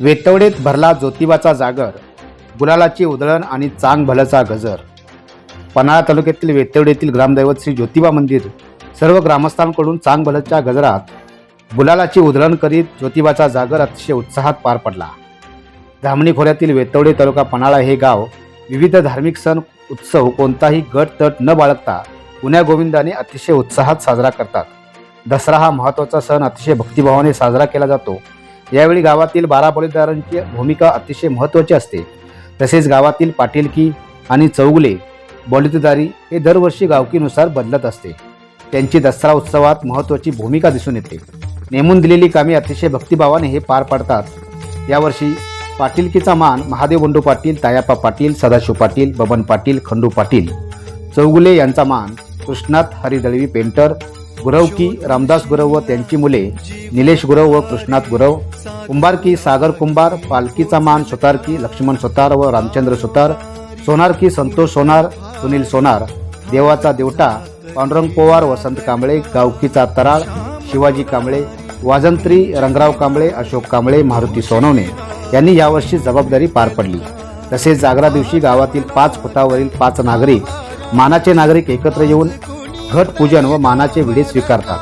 वेतवडेत भरला ज्योतिबाचा जागर गुलालाची उधळण आणि चांग भलचा गजर. पन्हाळा तालुक्यातील वेतवडेतील ग्रामदैवत श्री ज्योतिबा मंदिर सर्व ग्रामस्थांकडून चांग भलतच्या गजरात गुलालाची उधळण करीत ज्योतिबाचा जागर अतिशय उत्साहात पार पडला. धामणी खोऱ्यातील वेतवडे तालुका पन्हाळा हे गाव विविध धार्मिक सण उत्सव कोणताही गट तट न बाळगता पुण्या गोविंदाने अतिशय उत्साहात साजरा करतात. दसरा हा महत्त्वाचा सण अतिशय भक्तिभावाने साजरा केला जातो. यावेळी गावातील बारा पोलीसदारांची भूमिका अतिशय महत्त्वाची असते. तसेच गावातील पाटीलकी आणि चौगले बॉलितदारी हे दरवर्षी गावकीनुसार बदलत असते. त्यांची दसरा उत्सवात महत्त्वाची भूमिका दिसून येते. नेमून दिलेली कामे अतिशय भक्तिभावाने हे पार पाडतात. यावर्षी पाटीलकीचा मान महादेव बंडू पाटील तायाप्पा पाटील सदाशिव पाटील बबन पाटील खंडू पाटील. चौगुले यांचा मान कृष्णात हरिदळवी पेंटर गुरवकी रामदास गुरव व त्यांची मुले निलेश गुरव व कृष्णाथ गुरव कुंभारकी सागर कुंभार पालकीचा मान सुतारकी लक्ष्मण सुतार व रामचंद्र सुतार सोनारकी संतोष सोनार सुनील सोनार देवाचा देवटा पांडुरंग पोवार वसंत कांबळे गावकीचा तराळ शिवाजी कांबळे वाजंत्री रंगराव कांबळे अशोक कांबळे मारुती सोनवणे यांनी यावर्षी जबाबदारी पार पडली. तसेच जागरा दिवशी गावातील पाच फुटावरील पाच नागरिक मानाचे नागरिक एकत्र येऊन घट पूजन व मानाचे विडे स्वीकारतात.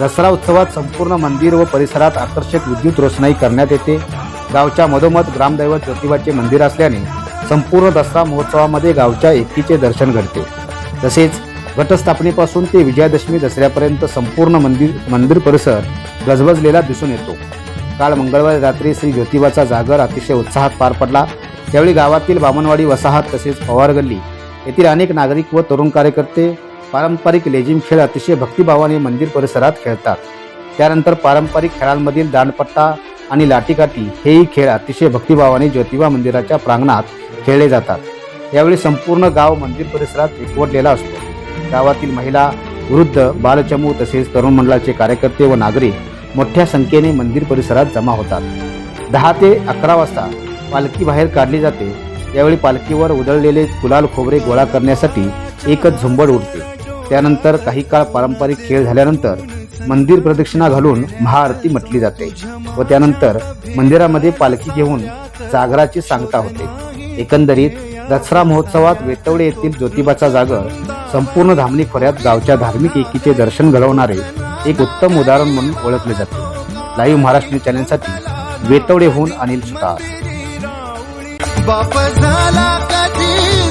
दसरा उत्सवात संपूर्ण मंदिर व परिसरात आकर्षक विद्युत रोषणाई करण्यात येते. गावच्या मधोमध ग्रामदैवत ज्योतिबाचे मंदिर असल्याने संपूर्ण दसरा महोत्सवामध्ये गावच्या एकीचे दर्शन घडते. तसेच घटस्थापनेपासून ते विजयादशमी दसऱ्यापर्यंत संपूर्ण मंदिर मंदिर परिसर गजबजलेला दिसून येतो. काल मंगळवारी रात्री श्री ज्योतिबाचा जागर अतिशय उत्साहात पार पडला. त्यावेळी गावातील बामणवाडी वसाहत तसेच पवार गल्ली येथील अनेक नागरिक व तरुण कार्यकर्ते पारंपरिक लेझिम खेळ अतिशय भक्तिभावाने मंदिर परिसरात खेळतात. त्यानंतर पारंपरिक खेळांमधील दांडपट्टा आणि लाठीकाठी हेही खेळ अतिशय भक्तिभावाने ज्योतिबा मंदिराच्या प्रांगणात खेळले जातात. यावेळी संपूर्ण गाव मंदिर परिसरात एकवटलेला असतो. गावातील महिला वृद्ध बालचमू तसेच तरुण मंडळाचे कार्यकर्ते व नागरिक मोठ्या संख्येने मंदिर परिसरात जमा होतात. दहा ते अकरा वाजता पालखी बाहेर काढली जाते. यावेळी पालखीवर उधळलेले गुलाल खोबरे गोळा करण्यासाठी एकच झुंबड उडते. त्यानंतर काही काळ पारंपरिक खेळ झाल्यानंतर मंदिर प्रदक्षिणा घालून महाआरती म्हटली जाते व त्यानंतर मंदिरामध्ये पालखी घेऊन जागराची सांगता होते. एकंदरीत दसरा महोत्सवात वेतवडे येथील ज्योतिबाचा जागर संपूर्ण धामणी खोऱ्यात गावच्या धार्मिक एकीचे दर्शन घडवणारे एक उत्तम उदाहरण म्हणून ओळखले जाते. लाईव्ह महाराष्ट्र न्यूज चॅनलसाठी वेतवडेहून अनिल सुतार. बाप झाला कधी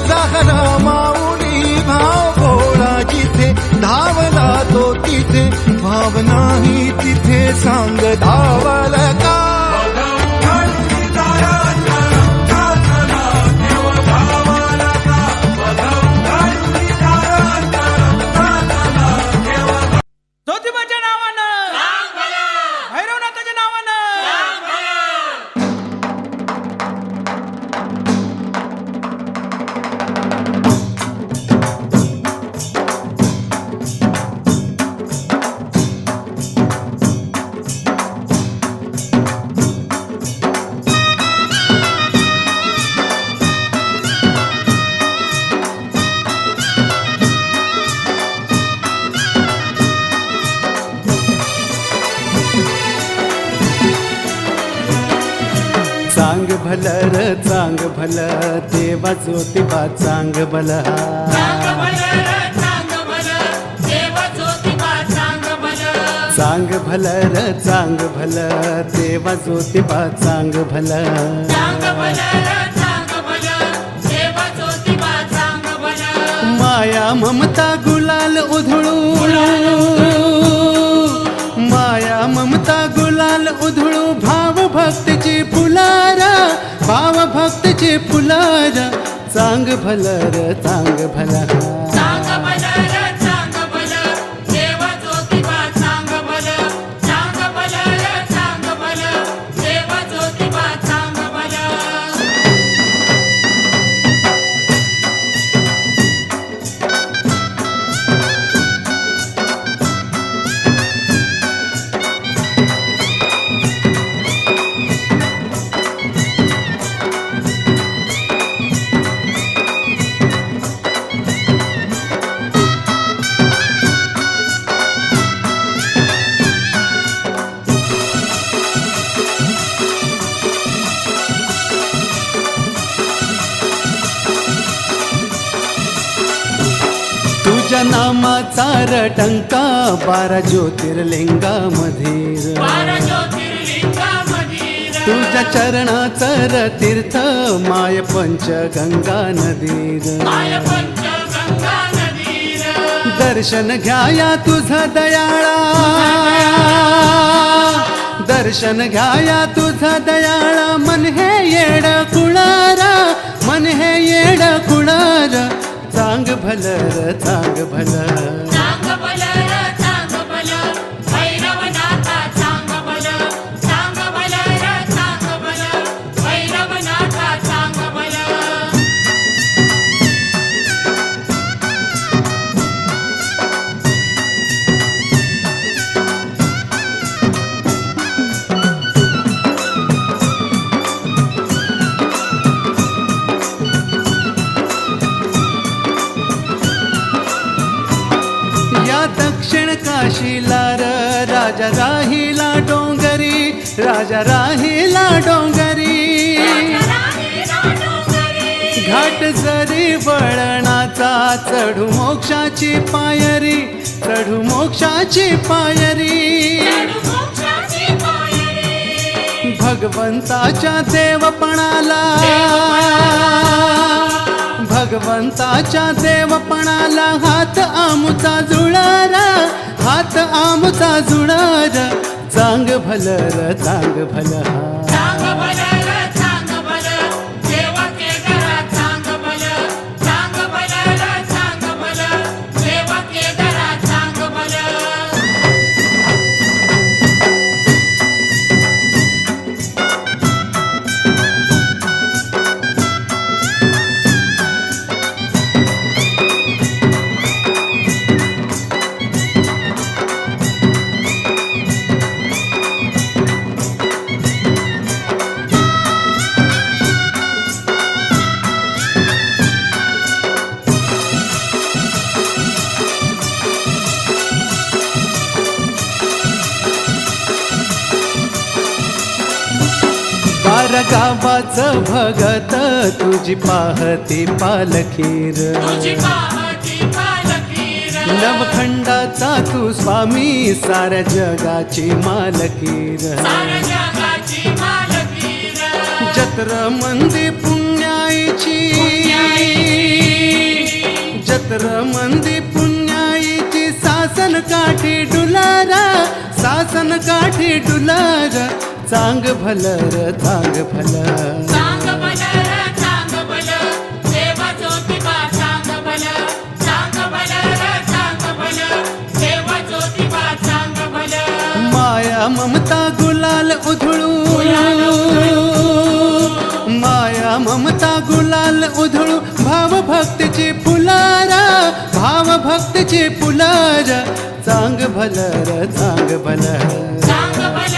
भावना भाव तिथे सांग धावल भल र चांग भल देवा ज्योतिबा चांग भल चांग भल र चांग भल देवा ज्योतिबा चांग भल माया ममता गुलाल उधळू. माया ममता गुलाल उधळू. फुलारा भाव भक्तीची फुलारा चांग भलर चांग भला. नामाचा रटंका बारा ज्योतिर्लिंगामध्ये तुझ्या चरणाचं र तीर्थ माय पंचगंगा नदीर. दर्शन घ्याया तुझ दयाळा. दर्शन घ्याया तुझ दयाळा. मन हे येड कुणारा? मन हे येड कुणार? चांग भलर चांग भलर. दक्षिण काशीला र राजा राहिला डोंगरी राजा राहिला डोंगरी. घाट जरी वळणाचा चढू मोक्षाची पायरी चढू मोक्षाची पायरी. भगवंताच्या देवपणाला भगवंताच्या देवपणाला हात आमुचा जुळा आमचा आमुचा जुळार भल र चांग भल हा. बार गावाचं भगत तुझी पाहती पालखीर. नवखंडाचा तू स्वामी साऱ्या जगाची मालकीर. जत्र मंदी पुण्याईची. जत्र मंदी पुण्याईची. सासन काठी डुलारा सासन काठी डुलार. चांग भल देवा ज्योतिबा चांग भल चांग भल देवा ज्योतिबा चांग भल माया ममता गुलाल उधळू. माया ममता गुलाल उधळू. भाव भक्तीची फुलारा भाव भक्तीची फुलार चांग भलर चांग भलर. चांग भल